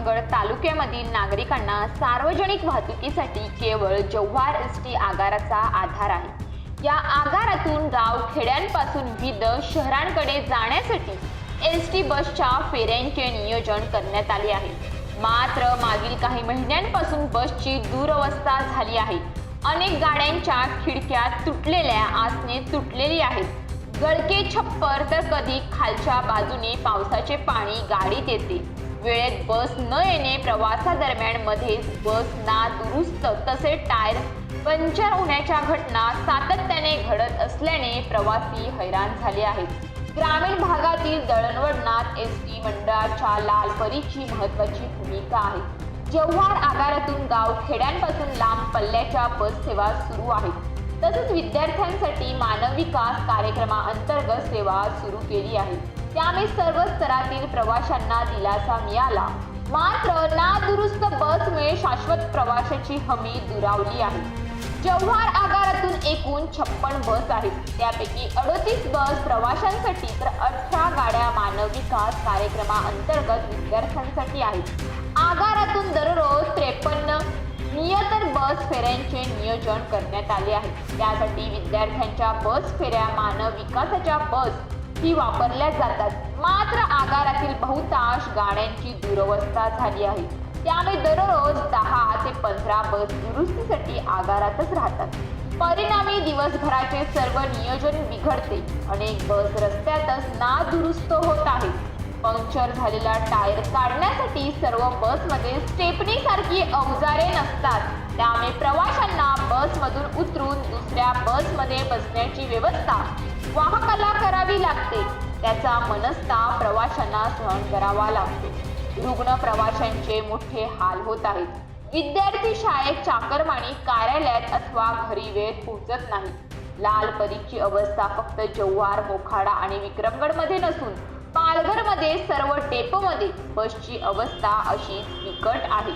विक्रमगड तालुक्यामधील नागरिकांना सार्वजनिक वाहतुकीसाठी केवळ जव्हार एस टी आगाराचा आधार आहे. या आगारातून गाव खेड्यांपासून विविध शहरांकडे जाण्यासाठी एस टी बसच्या फेऱ्यांचे नियोजन करण्यात आले आहे. मात्र मागील काही महिन्यांपासून बसची दुरवस्था झाली आहे. अनेक गाड्यांच्या खिडक्या तुटलेल्या आसने तुटलेली आहेत. गळके छप्पर तर कधी खालच्या बाजूने पावसाचे पाणी गाडीत येते. वेळेत बस न येणे प्रवासादरम्यान मध्येच बस ना दुरुस्त तसे टायर पंचर होण्याच्या घटना सातत्याने घडत असल्याने प्रवासी हैराण झाले आहेत. ग्रामीण भागातील दळणवळणात एस टी मंडळाच्या लालपरीची महत्वाची भूमिका आहे. जव्हार आगारातून गाव खेड्यांपासून लांब पल्ल्याच्या बस सेवा सुरू आहेत. तसेच विद्यार्थ्यांसाठी मानव विकास कार्यक्रमाअंतर्गत सेवा सुरू केली आहे. त्यामुळे सर्व स्तरातील प्रवाशांना दिलासा मिळाला. मात्र नादुरुस्त बसमुळे शाश्वत प्रवाशाची हमी दुरावली आहे. जव्हार आगारातून एकूण छप्पन बस आहेत. त्यापैकी अडतीस बस प्रवाशांसाठी तर अठरा गाड्या मानव विकास कार्यक्रमाअंतर्गत विद्यार्थ्यांसाठी आहेत. आगारातून दररोज त्रेपन्न नियतर बस फेऱ्यांचे नियोजन करण्यात आले आहे. त्यासाठी विद्यार्थ्यांच्या बस फेऱ्या मानव विकासाच्या बस ही वापरल्या जातात. मात्र आगारातील बहुतांश गाड्यांची दुरवस्था झाली आहे. त्यामुळे दररोज दहा ते पंधरा बस दुरुस्तीसाठी आगारातच राहतात. परिणामी दिवसभराचे सर्व नियोजन बिघडते. अनेक बस रस्त्यातच नादुरुस्त होत आहेत. पंक्चर झालेला टायर काढण्यासाठी सर्व बसमध्ये स्टेपनी सारखी अवजारे नसतात. त्यामुळे प्रवाशांना बसमधून उतरून दुसऱ्या बसमध्ये बसण्याची व्यवस्था वाहकाला करावी लागते. त्याचा मनस्ताप प्रवाशांना सहन करावा लागतो. रुग्ण प्रवाशांचे मोठे हाल होत आहेत. विद्यार्थी शाळेत चाकरमानी कार्यालयात अथवा घरी वेळेत पोहोचत नाही. लाल परीची अवस्था फक्त जव्हार मोखाडा आणि विक्रमगडमध्ये नसून पालघरमध्ये सर्व डेपोमध्ये बसची अवस्था अशीच बिकट आहे.